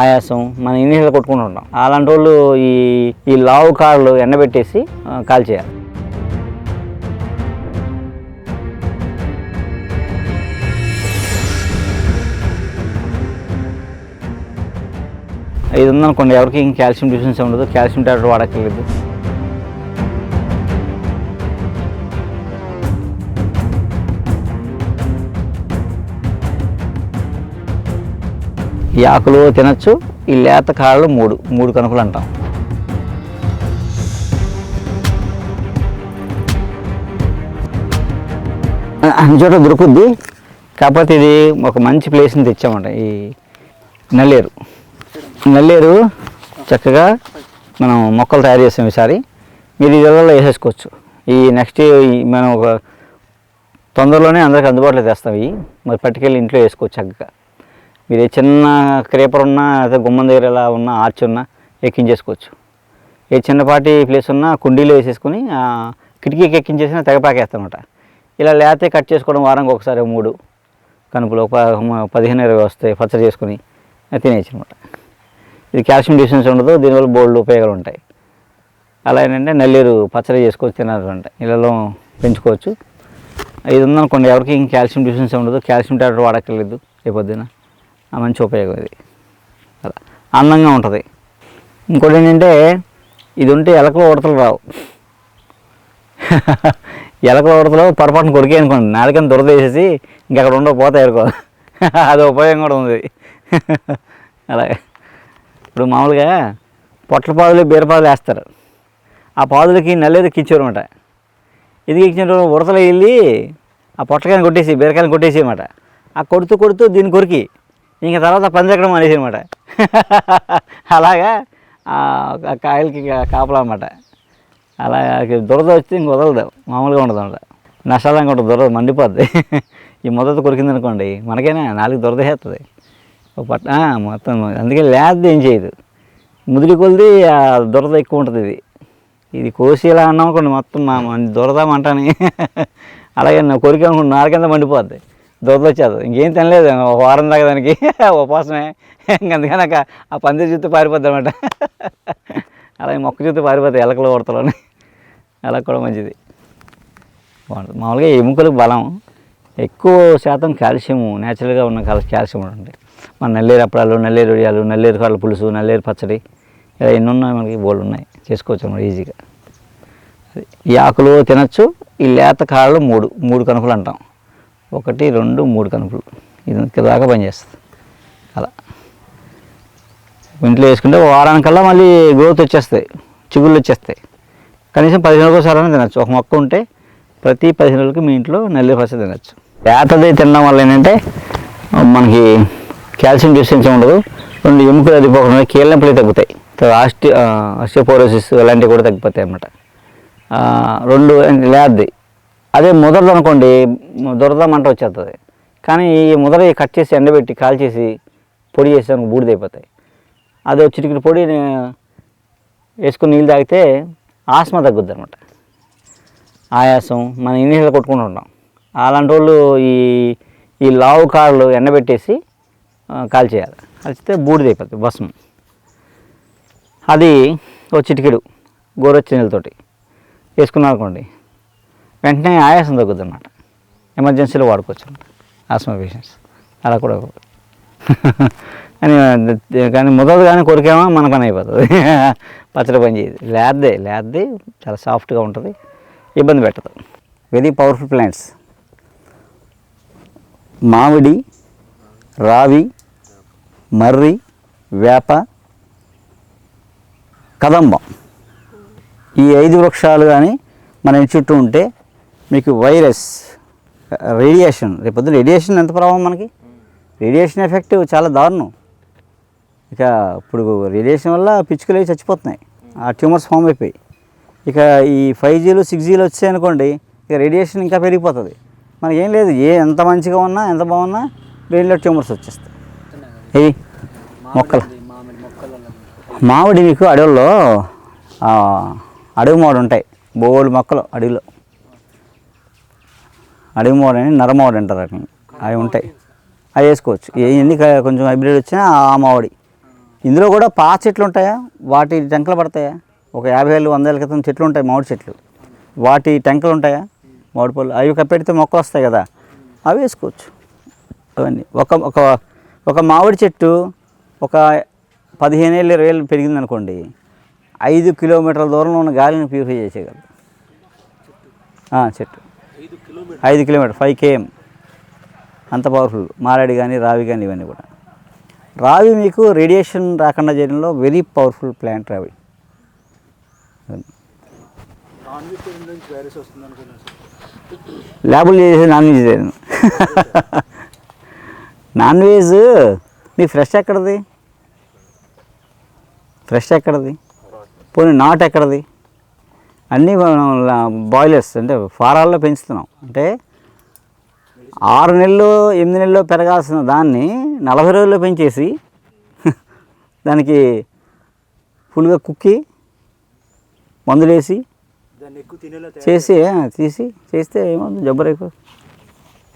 ఆయాసం మనం ఇన్నిసార్లు కొట్టుకుంటూ ఉంటాం. అలాంటి వాళ్ళు ఈ ఈ లావు కాళ్ళు ఎండబెట్టేసి కాల్ కాల్చేయాలి. ఇది ఉందనుకోండి ఎవరికి ఇంకా కాల్షియం డిఫిషియన్సీ ఉండదు. కాల్షియం టాబ్లెట్ వాడక్కర్లేదు. ఈ ఆకులు తినచ్చు ఈ లేత కాళ్ళు మూడు మూడు కనుకలు అంటాం. అన్ని చోట దొరుకుద్ది కాకపోతే ఇది ఒక మంచి ప్లేస్ని తెచ్చామంట ఈ నల్లేరు. నల్లేరు చక్కగా మనం మొక్కలు తయారు చేసాం ఈసారి. మీరు ఇళ్ళలో వేసేసుకోవచ్చు. ఈ నెక్స్ట్ మనం ఒక తొందరలోనే అందరికి అందుబాటులో తెస్తాం ఇవి. మరి పట్టుకెళ్ళి ఇంట్లో వేసుకోవచ్చు చక్కగా. మీరు ఏ చిన్న క్రేపర్ ఉన్నా లేదా గుమ్మం దగ్గర ఎలా ఉన్నా ఆర్చ్ ఉన్నా ఎక్కించేసుకోవచ్చు. ఏ చిన్నపాటి ప్లేస్ ఉన్నా కుండీలో వేసేసుకొని కిటికీకి ఎక్కించేసిన తెగపాకేస్తామన్నమాట ఇలా లేతే కట్ చేసుకోవడం వారానికి ఒకసారి మూడు కనుపులు ఒక పదిహేను ఇరవై వస్తాయి పచ్చడి చేసుకొని తినేయచ్చు అనమాట ఇది కాల్షియం డిఫిషియన్సీ ఉండదు దీనివల్ల బోల్డ్ ఉపయోగాలు ఉంటాయి. అలా ఏంటంటే నల్లేరు పచ్చడి చేసుకొని తినాలంట ఇళ్ళలో పెంచుకోవచ్చు. ఇది ఉందనుకోండి ఎవరికి ఇంక కాల్షియం డిఫిషియన్సీ ఉండదు కాల్షియం టాబ్లెట్ వాడక్కర్లేదు రేపొద్దున. మంచి ఉపయోగం ఇది. అలా. అందంగా ఉంటుంది. ఇంకోటి ఏంటంటే ఇది ఉంటే ఎలకలు ఉడతలు రావు. ఎలకల ఉడతలు పొరపాటున కొరికే అనుకోండి. నాలుకని దురద వేసేసి ఇంక అక్కడ ఉండవు అది ఉపయోగం కూడా ఉంది. అలాగే ఇప్పుడు మామూలుగా పొట్ల పాదులు బీరపాదులు వేస్తారు. ఆ పాదులకి నల్లేరుకి ఇచ్చారు అనమాట ఇది ఇచ్చిన ఉడతలు వెళ్ళి ఆ పొట్లకాయని కొట్టేసి బీరకాయని కొట్టేసి అనమాట ఆ కొడుతూ కొడుతూ దీన్ని కొరికి. ఇంకా తర్వాత పని ఎక్కడం అనేసి అనమాట. అలాగా ఆ కాయలకి కా- కాపలా అనమాట. అలా దురద వస్తే ఇంక వదలదు మామూలుగా ఉండదు అనమాట. నష్టాలంగా ఉంటుంది దురద మండిపోద్ది. ఈ మొదట కొరికింది అనుకోండి మనకైనా? నాలుగు దురద వేస్తుంది ఒక పట్ట మొత్తం అందుకే లేదు ఏం చేయదు. ముదిరి కొలిది ఆ దురద ఎక్కువ ఉంటుంది ఇది. ఇది కోసి ఇలా అన్నాం అనుకోండి మొత్తం మా దురద మంటని అలాగే కొరికి అనుకోండి నాలుగంత మండిపోద్ది. దురద ఇంకేం తినలేదు. ఒక వారం దాకా దానికి ఉపాసమే అందుకనక నాకు ఆ పందిరి చుట్టూ పారిపోద్ది అనమాట అలాగే మొక్క చుట్టూ పారిపోతాయి ఎలకలు ఉడతలోనే. అలా కూడా మంచిది. మామూలుగా ఎముకలకు బలం. ఎక్కువ శాతం కాల్షియము న్యాచురల్గా ఉన్న కాల్ కాల్షియం ఉంటుంది. మన నల్లేరు అప్పడాలు నల్లేరు ఉడియాలు నల్లేరు కాళ్ళ పులుసు నల్లేరు పచ్చడి ఇలా ఎన్ని ఉన్నాయి మనకి బోళ్ళు ఉన్నాయి. చేసుకోవచ్చు అన్నమాట ఈజీగా. ఈ ఆకులు తినచ్చు ఈ లేత కాళ్ళు మూడు మూడు కనుకలు అంటాం. ఒకటి రెండు మూడు కనుపులు. ఇది ఇంత దాకా పనిచేస్తుంది అలా. ఇంట్లో వేసుకుంటే వారానికల్లా మళ్ళీ గ్రోత్ వచ్చేస్తాయి చిగుళ్ళు వచ్చేస్తాయి. కనీసం పదిహేను రోజులకోసారి ఒకసారి తినచ్చు. ఒక మొక్క ఉంటే ప్రతి పదిహేను రోజులకి మీ ఇంట్లో నల్లి పచ్చ తినచ్చు. లేతది తినడం వల్ల ఏంటంటే మనకి కాల్షియం డిఫిషియన్సీ ఉండదు. రెండు ఎముకలు అదిపోకుండా కీళ్ళ నొప్పులు తగ్గుతాయి. ఆస్టి ఆస్టియోపోరోసిస్ అలాంటివి కూడా తగ్గిపోతాయి అన్నమాట. రెండు లేద్ది. అదే ముదరదు అనుకోండి దురద మంట వచ్చేస్తుంది కానీ ఈ ముదర కట్ చేసి ఎండబెట్టి కాల్చేసి పొడి చేసి బూడిదైపోతాయి అదే చిటికిన పొడి వేసుకుని నీళ్ళు తాగితే ఆస్మా తగ్గుద్ది అనమాట ఆయాసం మనం ఇన్నిసార్లు కొట్టుకుంటూ ఉంటాం. అలాంటి వాళ్ళు ఈ ఈ లావు కాళ్ళు ఎండబెట్టేసి కాల్చేయాలి కాల్చితే బూడిదైపోతుంది భస్మం. అది ఓ చిటికెడు గోరొచ్చి నీళ్ళతోటి వేసుకున్నాం అనుకోండి వెంటనే ఆయాసం తగ్గుద్ది అనమాట ఎమర్జెన్సీలో వాడుకోవచ్చు. అనమాట ఆస్మా పేషెంట్స్. అలా కూడా కానీ కానీ ముదరదు కానీ కొరికేమో మన పని అయిపోతుంది. పచ్చడి పని చేయదు. లేద్దే లేద్ది చాలా సాఫ్ట్గా ఉంటుంది. ఇబ్బంది పెట్టదు. Very powerful plants. మామిడి రావి మర్రి వేప కదంబం. ఈ ఐదు వృక్షాలు కానీ మన ఇంటి చుట్టూ ఉంటే మీకు వైరస్ రేడియేషన్ రేపొద్దు రేడియేషన్ ఎంత ప్రభావం మనకి? రేడియేషన్ ఎఫెక్ట్ చాలా దారుణం. ఇక ఇప్పుడు రేడియేషన్ వల్ల పిచ్చుకలు అవి చచ్చిపోతున్నాయి. ఆ ట్యూమర్స్ ఫామ్ అయిపోయి ఇక ఈ ఫైవ్ జీలు సిక్స్ జీలు వచ్చాయి అనుకోండి ఇక రేడియేషన్ ఇంకా పెరిగిపోతుంది. మనకి ఏం లేదు ఏ ఎంత మంచిగా ఉన్నా ఎంత బాగున్నా బ్రెయిన్లో ట్యూమర్స్ వచ్చేస్తాయి. ఏ మొక్కలు. మామిడి మీకు అడవుల్లో అడవి మామిడి ఉంటాయి బోల్డ్ మొక్కలు అడవిలో. అడవి మామిడి అని నరమామిడి అంటారు వాటిని. అవి ఉంటాయి. అవి వేసుకోవచ్చు. ఎన్ని కొంచెం హైబ్రిడ్ వచ్చినా ఆ మామిడి. ఇందులో కూడా పాత చెట్లు ఉంటాయా? వాటి టెంకలు పడతాయా? ఒక యాభై ఏళ్ళు వంద ఏళ్ళ క్రితం చెట్లు ఉంటాయి మామిడి చెట్లు. వాటి టెంకలు ఉంటాయా? మామిడి పళ్ళు. అవి కప్పెడితే మొక్క వస్తాయి కదా. అవి వేసుకోవచ్చు. అవన్నీ. ఒక ఒక ఒక మామిడి చెట్టు ఒక పదిహేను ఏళ్ళు ఇరవై ఏళ్ళు పెరిగింది అనుకోండి ఐదు కిలోమీటర్ల దూరంలో ఉన్న గాలిని ప్యూరిఫై చేసేయగలదు. చెట్టు. ఐదు కిలోమీటర్ ఫైవ్ కేఎం అంత పవర్ఫుల్ మారాడి కానీ రావి కానీ ఇవన్నీ కూడా. రావి మీకు రేడియేషన్ రాకుండా చేయడంలో వెరీ పవర్ఫుల్ ప్లాంట్ రావి. ల్యాబుల్ చేసేది నాన్ వెజ్ నాన్ వెజ్ మీ ఫ్రెష్ ఎక్కడది? ఫ్రెష్ ఎక్కడది? పోనీ నాట్ ఎక్కడది? అన్నీ మనం బాయిలర్స్ అంటే ఫారాల్లో పెంచుతున్నాం. అంటే ఆరు నెలలు ఎనిమిది నెలల్లో పెరగాల్సిన దాన్ని నలభై రోజుల్లో పెంచేసి దానికి ఫుల్గా కుక్కి మందులేసి చేసి తీసి చేస్తే ఏమవుతుంది జబ్బు రేపు